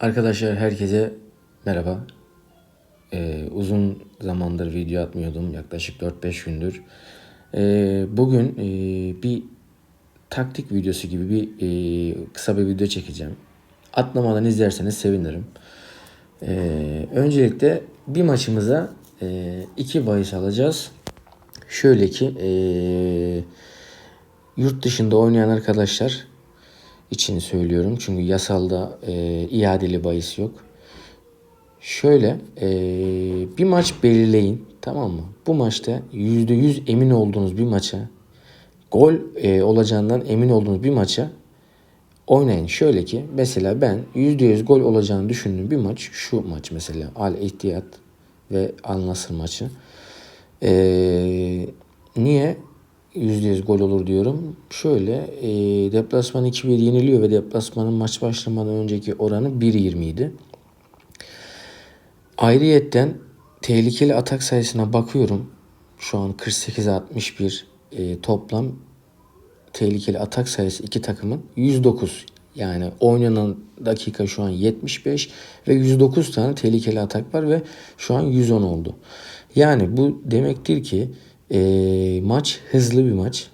Arkadaşlar herkese merhaba. Ee, uzun zamandır video atmıyordum. Yaklaşık 4-5 gündür. Ee, bugün e, bir taktik videosu gibi bir e, kısa bir video çekeceğim. Atlamadan izlerseniz sevinirim. Ee, öncelikle bir maçımıza e, iki bahis alacağız. Şöyle ki e, yurt dışında oynayan arkadaşlar için söylüyorum. Çünkü yasalda e, iadeli bahis yok. Şöyle e, bir maç belirleyin tamam mı? Bu maçta %100 emin olduğunuz bir maça gol e, olacağından emin olduğunuz bir maça oynayın. Şöyle ki mesela ben %100 gol olacağını düşündüğüm bir maç şu maç mesela Al Ittihad ve Al Nassr maçı. E, niye %100 gol olur diyorum. Şöyle e, deplasman 2-1 yeniliyor ve deplasmanın maç başlamadan önceki oranı 1.20 idi. Ayrıyetten tehlikeli atak sayısına bakıyorum. Şu an 48-61 e, toplam tehlikeli atak sayısı iki takımın 109. Yani oynanan dakika şu an 75 ve 109 tane tehlikeli atak var ve şu an 110 oldu. Yani bu demektir ki e, maç hızlı bir maç.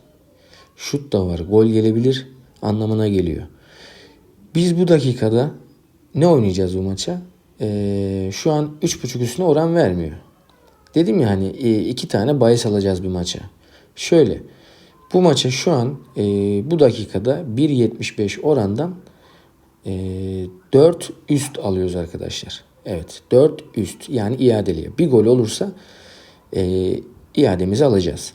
Şut da var, gol gelebilir anlamına geliyor. Biz bu dakikada ne oynayacağız bu maça? E, şu an 3.5 üstüne oran vermiyor. Dedim ya hani e, iki tane bahis alacağız bir maça. Şöyle bu maça şu an e, bu dakikada 1.75 orandan e, 4 üst alıyoruz arkadaşlar. Evet 4 üst yani iadeliye. Bir gol olursa e, iademizi alacağız.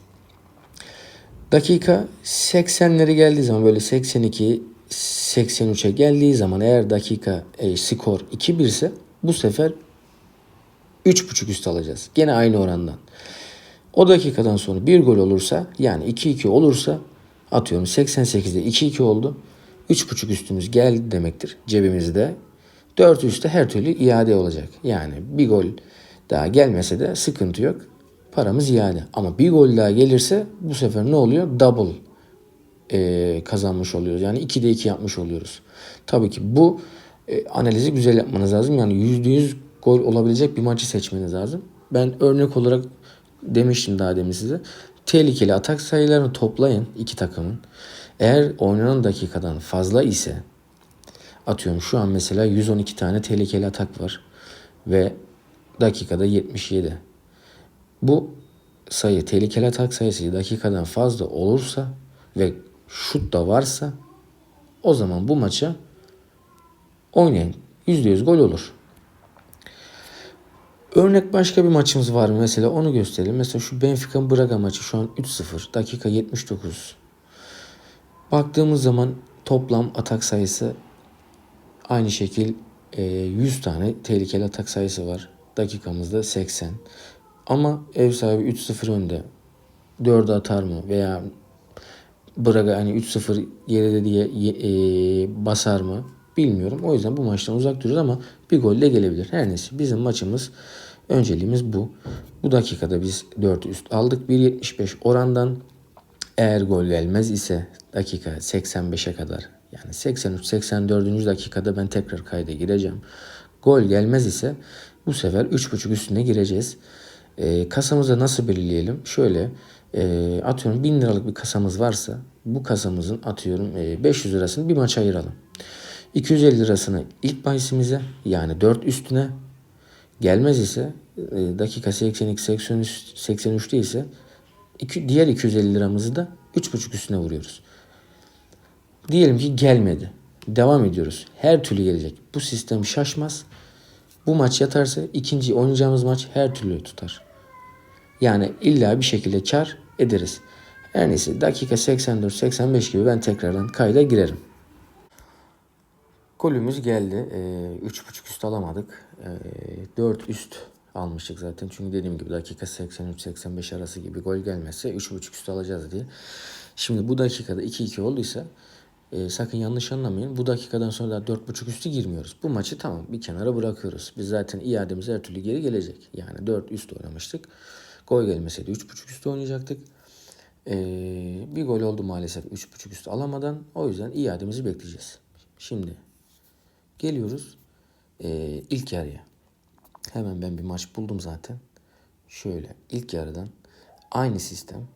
Dakika 80'leri geldiği zaman böyle 82 83'e geldiği zaman eğer dakika e, skor 2-1 ise bu sefer 3.5 üst alacağız. Gene aynı orandan. O dakikadan sonra bir gol olursa yani 2-2 olursa atıyorum 88'de 2-2 oldu. 3.5 üstümüz geldi demektir cebimizde. 4 üstte her türlü iade olacak. Yani bir gol daha gelmese de sıkıntı yok. Paramız iade. Ama bir gol daha gelirse bu sefer ne oluyor? Double e, kazanmış oluyoruz. Yani 2'de 2 yapmış oluyoruz. Tabii ki bu e, analizi güzel yapmanız lazım. Yani %100 gol olabilecek bir maçı seçmeniz lazım. Ben örnek olarak demiştim daha demin size. Tehlikeli atak sayılarını toplayın iki takımın. Eğer oynanan dakikadan fazla ise atıyorum şu an mesela 112 tane tehlikeli atak var ve dakikada 77. Bu sayı tehlikeli atak sayısı dakikadan fazla olursa ve şut da varsa o zaman bu maça oynayın. %100 gol olur. Örnek başka bir maçımız var mı? Mesela onu gösterelim. Mesela şu Benfica Braga maçı şu an 3-0. Dakika 79. Baktığımız zaman toplam atak sayısı aynı şekil 100 tane tehlikeli atak sayısı var. Dakikamızda 80. Ama ev sahibi 3-0 önde. 4 atar mı? Veya Braga hani 3-0 geride diye e, basar mı? Bilmiyorum. O yüzden bu maçtan uzak duruyoruz ama bir gol de gelebilir. Her neyse bizim maçımız önceliğimiz bu. Bu dakikada biz 4 üst aldık. 1.75 orandan eğer gol gelmez ise dakika 85'e kadar yani 83-84. dakikada ben tekrar kayda gireceğim. Gol gelmez ise bu sefer 3.5 üstüne gireceğiz. E, kasamızı nasıl belirleyelim? Şöyle e, atıyorum 1000 liralık bir kasamız varsa bu kasamızın atıyorum e, 500 lirasını bir maça ayıralım. 250 lirasını ilk bahisimize yani 4 üstüne gelmez ise e, dakika 82 83 83'te ise iki, diğer 250 liramızı da 3.5 üstüne vuruyoruz. Diyelim ki gelmedi. Devam ediyoruz. Her türlü gelecek. Bu sistem şaşmaz. Bu maç yatarsa ikinci oynayacağımız maç her türlü tutar. Yani illa bir şekilde kar ederiz. Her neyse dakika 84-85 gibi ben tekrardan kayda girerim. Golümüz geldi. Ee, 3.5 üst alamadık. Ee, 4 üst almıştık zaten. Çünkü dediğim gibi dakika 83-85 arası gibi gol gelmezse 3.5 üst alacağız diye. Şimdi bu dakikada 2-2 olduysa e, sakın yanlış anlamayın. Bu dakikadan sonra da 4.5 üstü girmiyoruz. Bu maçı tamam bir kenara bırakıyoruz. Biz zaten iademiz her türlü geri gelecek. Yani 4 üst oynamıştık. Gol gelmeseydi 3.5 üstü oynayacaktık. Ee, bir gol oldu maalesef 3.5 üstü alamadan. O yüzden iademizi bekleyeceğiz. Şimdi geliyoruz. e, ilk yarıya. Hemen ben bir maç buldum zaten. Şöyle ilk yarıdan aynı sistem.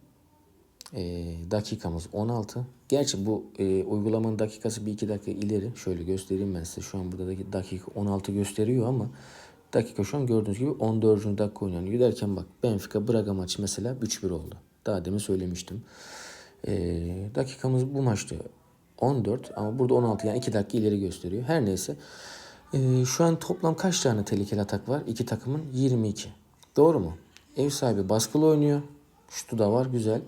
E, dakikamız 16. Gerçi bu e, uygulamanın dakikası bir iki dakika ileri. Şöyle göstereyim ben size. Şu an burada dakika 16 gösteriyor ama dakika şu an gördüğünüz gibi 14. dakika oynanıyor. Derken bak Benfica Braga maçı mesela 3-1 oldu. Daha demin söylemiştim. E, dakikamız bu maçta 14 ama burada 16 yani 2 dakika ileri gösteriyor. Her neyse. E, şu an toplam kaç tane tehlikeli atak var? İki takımın 22. Doğru mu? Ev sahibi baskılı oynuyor. Şutu da var güzel.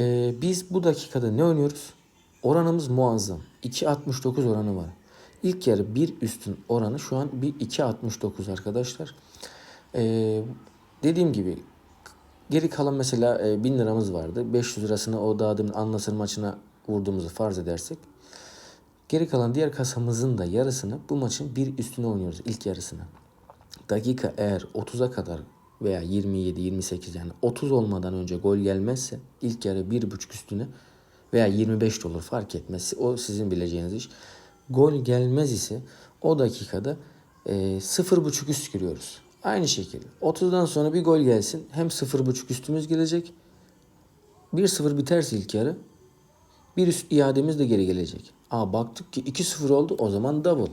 Ee, biz bu dakikada ne oynuyoruz? Oranımız muazzam. 2.69 oranı var. İlk yarı bir üstün oranı şu an bir 2.69 arkadaşlar. Ee, dediğim gibi geri kalan mesela e, 1000 liramız vardı. 500 lirasını o daha demin Anlasır maçına vurduğumuzu farz edersek. Geri kalan diğer kasamızın da yarısını bu maçın bir üstüne oynuyoruz ilk yarısını. Dakika eğer 30'a kadar veya 27-28 yani 30 olmadan önce gol gelmezse ilk yarı 1.5 üstüne veya 25 de olur fark etmez. O sizin bileceğiniz iş. Gol gelmez ise o dakikada e, 0.5 üst giriyoruz. Aynı şekilde 30'dan sonra bir gol gelsin hem 0.5 üstümüz gelecek 1-0 biterse ilk yarı bir üst iademiz de geri gelecek. Aa baktık ki 2-0 oldu o zaman double.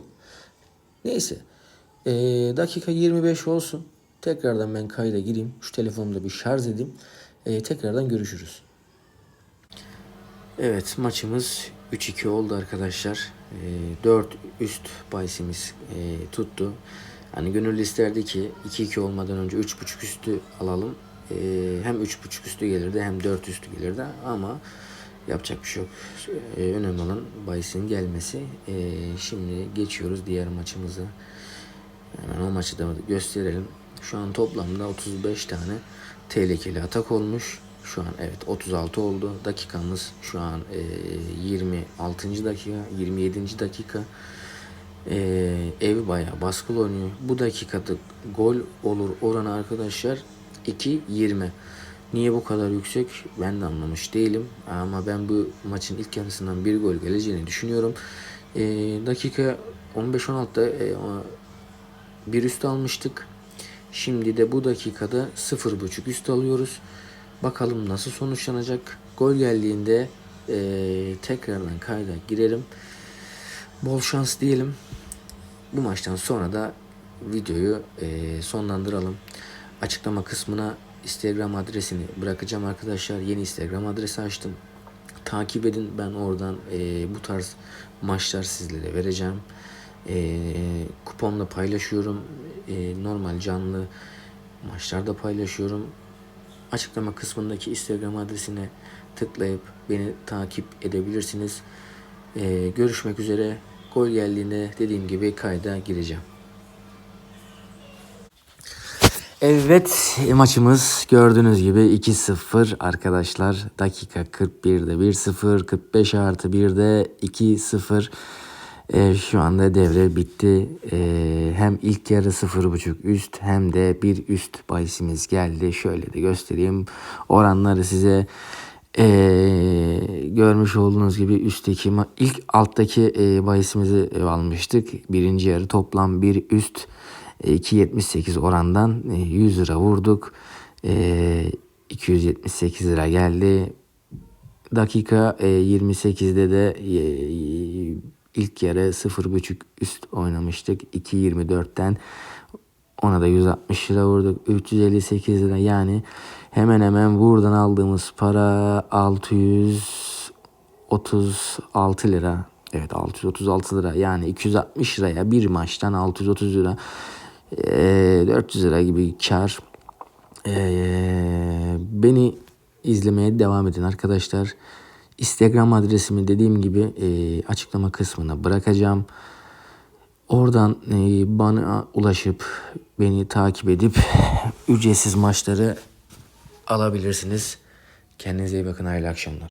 Neyse. Ee, dakika 25 olsun. Tekrardan ben kayda gireyim. Şu telefonumu da bir şarj edeyim. Ee, tekrardan görüşürüz. Evet maçımız 3-2 oldu arkadaşlar. Ee, 4 üst bahisimiz e, tuttu. Hani gönül isterdi ki 2-2 olmadan önce 3.5 üstü alalım. Ee, hem 3.5 üstü gelirdi hem 4 üstü gelirdi ama yapacak bir şey yok. Ee, önemli olan bahisin gelmesi. Ee, şimdi geçiyoruz diğer maçımıza. Hemen o maçı da gösterelim. Şu an toplamda 35 tane tehlikeli atak olmuş. Şu an evet 36 oldu. Dakikamız şu an e, 26. dakika, 27. dakika. E, ev bayağı baskılı oynuyor. Bu dakikada gol olur oranı arkadaşlar 2-20. Niye bu kadar yüksek ben de anlamış değilim. Ama ben bu maçın ilk yarısından bir gol geleceğini düşünüyorum. E, dakika 15-16'da e, bir üst almıştık. Şimdi de bu dakikada 0.5 üst alıyoruz. Bakalım nasıl sonuçlanacak. Gol geldiğinde e, tekrardan kayda girelim. Bol şans diyelim. Bu maçtan sonra da videoyu e, sonlandıralım. Açıklama kısmına Instagram adresini bırakacağım arkadaşlar. Yeni Instagram adresi açtım. Takip edin. Ben oradan e, bu tarz maçlar sizlere vereceğim. E, kuponla paylaşıyorum. E, normal canlı maçlarda paylaşıyorum. Açıklama kısmındaki Instagram adresine tıklayıp beni takip edebilirsiniz. E, görüşmek üzere. Gol geldiğinde dediğim gibi kayda gireceğim. Evet maçımız gördüğünüz gibi 2-0 arkadaşlar. Dakika 41'de 1-0, 45 artı 1'de 2-0. E, şu anda devre bitti. E, hem ilk yarı 0.5 üst hem de bir üst bahisimiz geldi. Şöyle de göstereyim. Oranları size e, görmüş olduğunuz gibi üstteki ilk alttaki e, bahisimizi almıştık. Birinci yarı toplam bir üst 2.78 orandan 100 lira vurduk. 278 lira geldi. Dakika 28'de de ilk yarı 0.5 üst oynamıştık. 2.24'ten ona da 160 lira vurduk. 358 lira yani hemen hemen buradan aldığımız para 636 lira. Evet 636 lira yani 260 liraya bir maçtan 630 lira e, 400 lira gibi kar. Beni izlemeye devam edin arkadaşlar. Instagram adresimi dediğim gibi e, açıklama kısmına bırakacağım. Oradan e, bana ulaşıp beni takip edip ücretsiz maçları alabilirsiniz. Kendinize iyi bakın. Hayırlı akşamlar.